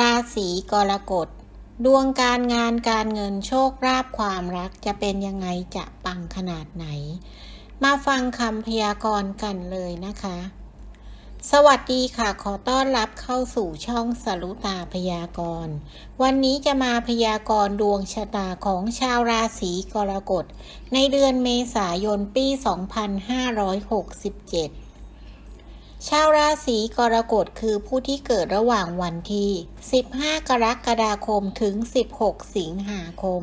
ราศีกรกฎดวงการงานการเงินโชคลาภความรักจะเป็นยังไงจะปังขนาดไหน มาฟังคำพยากรณ์กันเลยนะคะ สวัสดีค่ะ ขอต้อนรับเข้าสู่ช่องสรุตาพยากรณ์ วันนี้จะมาพยากรณ์ดวงชะตาของชาวราศีกรกฎในเดือนเมษายนปี 2567 ชาวราศีกรกฎคือผู้ที่เกิดระหว่างวันที่ 15 กรกฎาคมถึง 16 สิงหาคม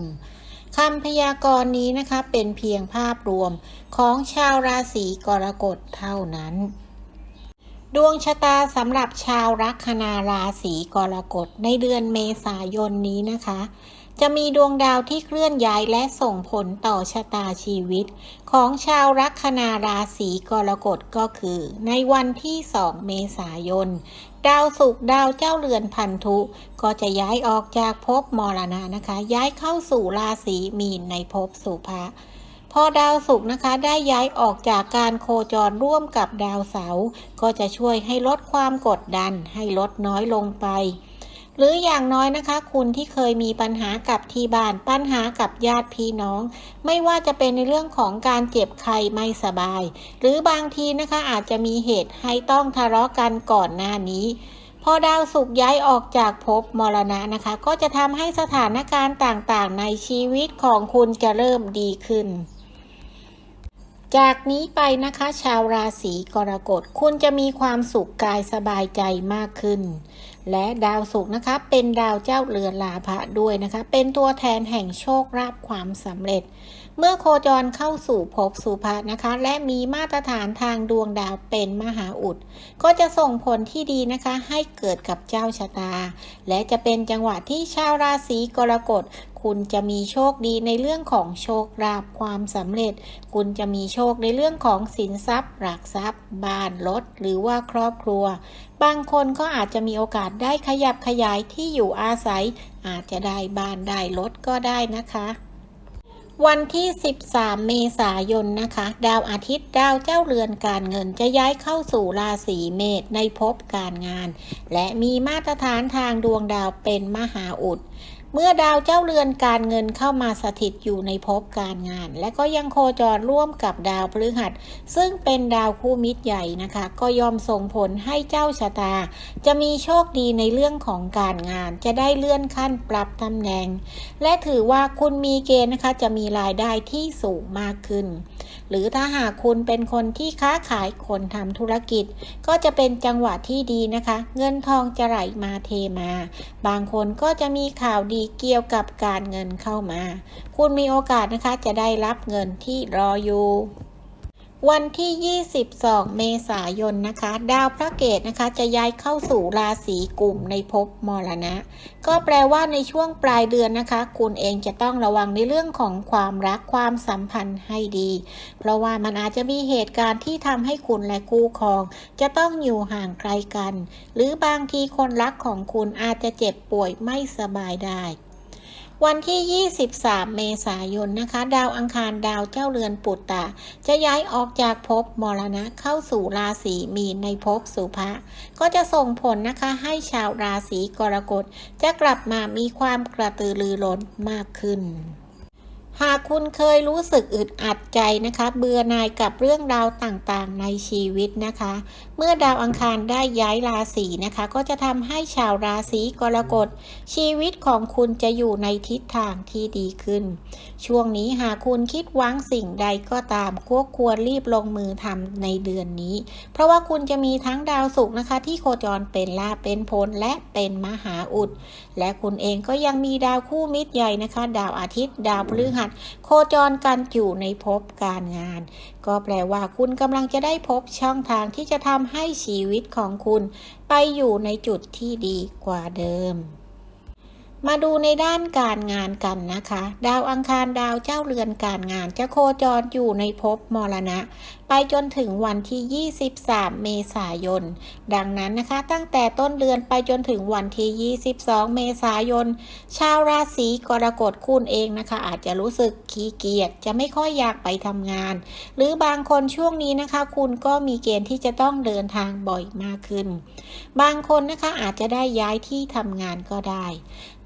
คำพยากรณ์นี้นะคะเป็นเพียงภาพรวมของชาวราศีกรกฎเท่านั้น ดวงชะตาสำหรับชาวลัคนาราศีกรกฎในเดือนเมษายนนี้นะคะ จะมีดวงดาวที่เคลื่อนย้ายและส่งผลต่อชะตาชีวิต ของชาวลัคนาราศีกรกฎก็คือ ในวันที่ 2 เมษายน ดาวศุกร์ดาวเจ้าเรือนพันธุ ก็จะย้ายออกจากภพมรณะนะคะ ย้ายเข้าสู่ราศีมีนในภพสุภะพอดาวศุกร์นะคะได้ย้ายออกจากการโคจรร่วมกับดาวเสาร์ก็จะช่วยให้ลดความกดดันให้ลดน้อยลงไป หรืออย่างน้อยนะคะ คุณที่เคยมีปัญหากับที่บ้านปัญหากับญาติพี่น้อง ไม่ว่าจะเป็นในเรื่องของการเจ็บไข้ไม่สบาย หรือบางทีนะคะอาจจะมีเหตุให้ต้องทะเลาะกันก่อนหน้านี้พอดาวศุกร์ย้ายออกจากภพมรณะนะคะ ก็จะทำให้สถานการณ์ต่างๆ ในชีวิตของคุณจะเริ่มดีขึ้น จากนี้ไปนะคะ ชาวราศีกรกฎคุณจะมีความสุขกายสบายใจมากขึ้น และดาวศุกร์นะคะเป็นดาวเจ้าเรือนลาภะด้วยนะคะ เป็นตัวแทนแห่งโชคลาภความสำเร็จ เมื่อโคจรเข้าสู่ภพสุภะนะคะ และมีมาตรฐานทางดวงดาวเป็นมหาอุด ก็จะส่งผลที่ดีนะคะให้เกิดกับเจ้าชะตา และจะเป็นจังหวะที่ชาวราศีกรกฎ คุณจะมีโชคดีในเรื่องของโชคลาภความสำเร็จ คุณจะมีโชคในเรื่องของสินทรัพย์หลักทรัพย์ บ้านรถหรือว่าครอบครัว บางคนก็อาจจะมีโอกาสได้ขยับขยายที่อยู่อาศัย อาจจะได้บ้านได้รถก็ได้นะคะวันที่ 13 เมษายนนะคะ ดาวอาทิตย์ดาวเจ้าเรือนการเงินจะย้ายเข้าสู่ราศีเมษในภพการงาน และมีมาตรฐานทางดวงดาวเป็นมหาอุด เมื่อดาวเจ้าเรือนการเงินเข้ามาสถิตอยู่ในภพการงาน และก็ยังโคจรร่วมกับดาวพฤหัส ซึ่งเป็นดาวคู่มิตรใหญ่นะคะ ก็ยอมส่งผลให้เจ้าชะตา จะมีโชคดีในเรื่องของการงาน จะได้เลื่อนขั้นปรับตำแหน่ง และถือว่าคุณมีเกณฑ์นะคะจะมีรายได้ที่สูงมากขึ้น หรือถ้าหากคุณเป็นคนที่ค้าขายคนทำธุรกิจ ก็จะเป็นจังหวะที่ดีนะคะ เงินทองจะไหลมาเทมา บางคนก็จะมีข่าวดีเกี่ยวกับการเงินเข้ามา คุณมีโอกาสนะคะจะได้รับเงินที่รออยู่ วันที่ 22 เมษายนนะคะ ดาวพระเกตนะคะ จะย้ายเข้าสู่ราศีกุมในภพมรณะ ก็แปลว่าในช่วงปลายเดือนนะคะ คุณเองจะต้องระวังในเรื่องของความรักความสัมพันธ์ให้ดี เพราะว่ามันอาจจะมีเหตุการณ์ที่ทำให้คุณและคู่ครอง จะต้องอยู่ห่างไกลกัน หรือบางทีคนรักของคุณอาจจะเจ็บป่วยไม่สบายได้ วันที่ 23 เมษายนนะคะ ดาวอังคารดาวเจ้าเรือนปุตตะ จะย้ายออกจากภพมรณะเข้าสู่ราศีมีนในภพสุภะก็จะส่งผลนะคะให้ชาวราศีกรกฎจะกลับมามีความกระตือรือร้นมากขึ้น หากคุณเคยรู้สึกอึดอัดใจนะคะ เบื่อหน่ายกับเรื่องราวต่างๆในชีวิตนะคะ เมื่อดาวอังคารได้ย้ายราศีนะคะ ก็จะทำให้ชาวราศีกรกฎ ชีวิตของคุณจะอยู่ในทิศทางที่ดีขึ้น ช่วงนี้หากคุณคิดหวังสิ่งใดก็ตามก็ควรรีบลงมือทำในเดือนนี้ เพราะว่าคุณจะมีทั้งดาวศุกร์นะคะ ที่โคจรเป็นลาเป็นผลและเป็นมหาอุด และคุณเองก็ยังมีดาวคู่มิตรใหญ่นะคะ ดาวอาทิตย์ ดาวพฤหัสโคจรกันอยู่ในภพการงาน ก็แปลว่าคุณกำลังจะได้พบช่องทางที่จะทำให้ชีวิตของคุณ ไปอยู่ในจุดที่ดีกว่าเดิมมาดูในด้านการงานกันนะคะ ดาวอังคารดาวเจ้าเรือนการงานจะโคจรอยู่ในภพมรณะ ไปจนถึงวันที่ 23 เมษายน ดังนั้นนะคะ ตั้งแต่ต้นเดือนไปจนถึงวันที่ 22 เมษายน ชาวราศีกรกฎคุณเองนะคะ อาจจะรู้สึกขี้เกียจจะไม่ค่อยอยากไปทำงาน หรือบางคนช่วงนี้นะคะ คุณก็มีเกณฑ์ที่จะต้องเดินทางบ่อยมากขึ้น บางคนนะคะอาจจะได้ย้ายที่ทำงานก็ได้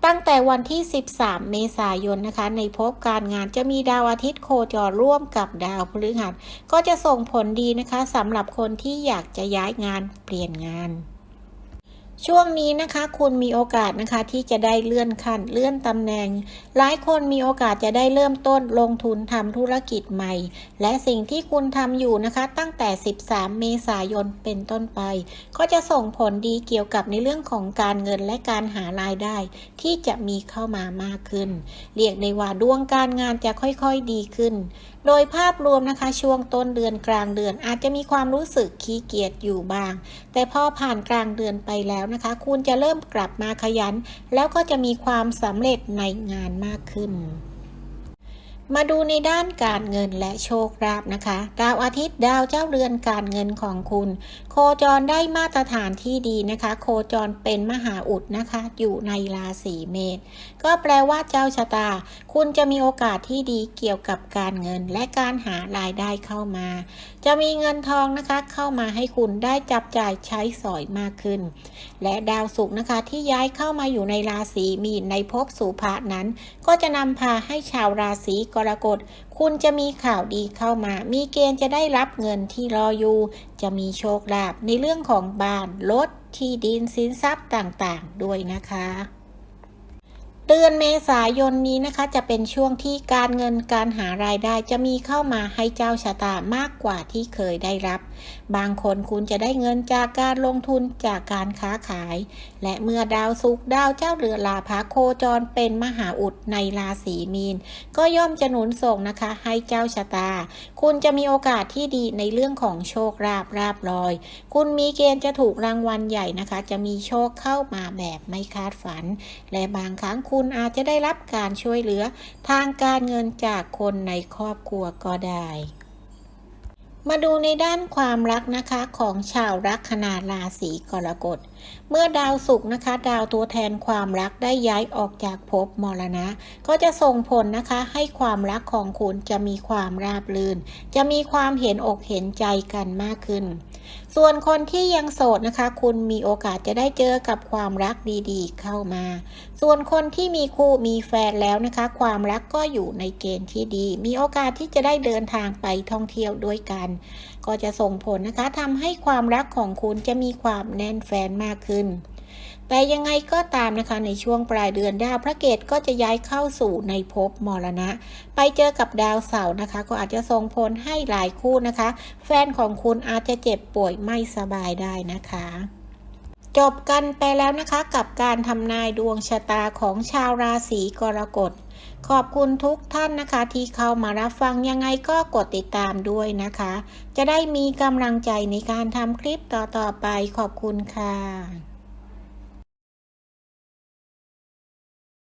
ตั้งแต่วันที่ 13 เมษายนนะคะ ในภพการงานจะมีดาวอาทิตย์โคจรร่วมกับดาวพฤหัส ก็จะส่ง่งผลดีนะคะสำหรับคนที่อยากจะย้ายงานเปลี่ยนงาน ช่วงนี้นะคะ คุณมีโอกาสนะคะที่จะได้เลื่อนขั้นเลื่อนตำแหน่ง หลายคนมีโอกาสจะได้เริ่มต้นลงทุนทำธุรกิจใหม่ และสิ่งที่คุณทำอยู่นะคะ ตั้งแต่ 13 เมษายนเป็นต้นไป ก็จะส่งผลดีเกี่ยวกับในเรื่องของการเงินและการหารายได้ ที่จะมีเข้ามามากขึ้น เรียกได้ว่าดวงการงานจะค่อยๆดีขึ้น โดยภาพรวมนะคะช่วงต้นเดือนกลางเดือน อาจจะมีความรู้สึกขี้เกียจอยู่บ้าง แต่พอผ่านกลางเดือนไปแล้วนะคะ คุณจะเริ่มกลับมาขยัน แล้วก็จะมีความสำเร็จในงานมากขึ้นมาดูในด้านการเงินและโชคลาภนะคะ ดาวอาทิตย์ดาวเจ้าเรือนการเงินของคุณ คจรได้มาตรฐานที่ดีนะคะ โคจรเป็นมหาอุดนะคะ อยู่ในราศีเมษก็แปลว่าเจ้าชะตา คุณจะมีโอกาสที่ดีเกี่ยวกับการเงินและการหารายได้เข้ามา จะมีเงินทองนะคะ เข้ามาให้คุณได้จับจ่ายใช้สอยมากขึ้น และดาวศุกร์นะคะที่ย้ายเข้ามาอยู่ในราศีมีนในภพสุภะนั้น ก็จะนำพาให้ชาวราศีกรกฎคุณจะมีข่าวดีเข้ามา มีเกณฑ์จะได้รับเงินที่รออยู่ จะมีโชคลาภในเรื่องของบ้าน รถ ที่ดินสินทรัพย์ต่างๆ ด้วยนะคะ เดือนเมษายนนี้นะคะ จะเป็นช่วงที่การเงินการหารายได้จะมีเข้ามาให้เจ้าชะตามากกว่าที่เคยได้รับ บางคนคุณจะได้เงินจากการลงทุนจากการค้าขาย และเมื่อดาวศุกดาวเจ้าเรือลาภาโคจรเป็นมหาอุดในราศีมีน ก็ย่อมจะหนุนส่งนะคะให้เจ้าชะตา คุณจะมีโอกาสที่ดีในเรื่องของโชคลาภราบลอย คุณมีเกณฑ์จะถูกรางวัลใหญ่นะคะ จะมีโชคเข้ามาแบบไม่คาดฝัน และบางครั้งคุณอาจจะได้รับการช่วยเหลือทางการเงินจากคนในครอบครัวก็ได้ มาดูในด้านความรักนะคะของชาวลัคนาราศีกรกฎเมื่อดาวศุกร์นะคะ ดาวตัวแทนความรักได้ย้ายออกจากภพมรณะ ก็จะส่งผลนะคะให้ความรักของคุณจะมีความราบรื่น จะมีความเห็นอกเห็นใจกันมากขึ้น ส่วนคนที่ยังโสดนะคะ คุณมีโอกาสจะได้เจอกับความรักดีๆ เข้ามา ส่วนคนที่มีคู่มีแฟนแล้วนะคะ ความรักก็อยู่ในเกณฑ์ที่ดี มีโอกาสที่จะได้เดินทางไปท่องเที่ยวด้วยกัน ก็จะส่งผลนะคะทำให้ความรักของคุณจะมีความแน่นแฟนมากขึ้น แต่ยังไงก็ตามนะคะในช่วงปลายเดือนดาวพระเกตก็จะย้ายเข้าสู่ในภพมรณะ ไปเจอกับดาวเสาร์นะคะ ก็อาจจะส่งผลให้หลายคู่นะคะ แฟนของคุณอาจจะเจ็บป่วยไม่สบายได้นะคะจบกันไปแล้วนะคะกับการทำนายดวงชะตาของชาวราศีกรกฎ ขอบคุณทุกท่านนะคะที่เข้ามารับฟังยังไงก็กดติดตามด้วยนะคะ จะได้มีกำลังใจในการทำคลิปต่อๆไปขอบคุณค่ะ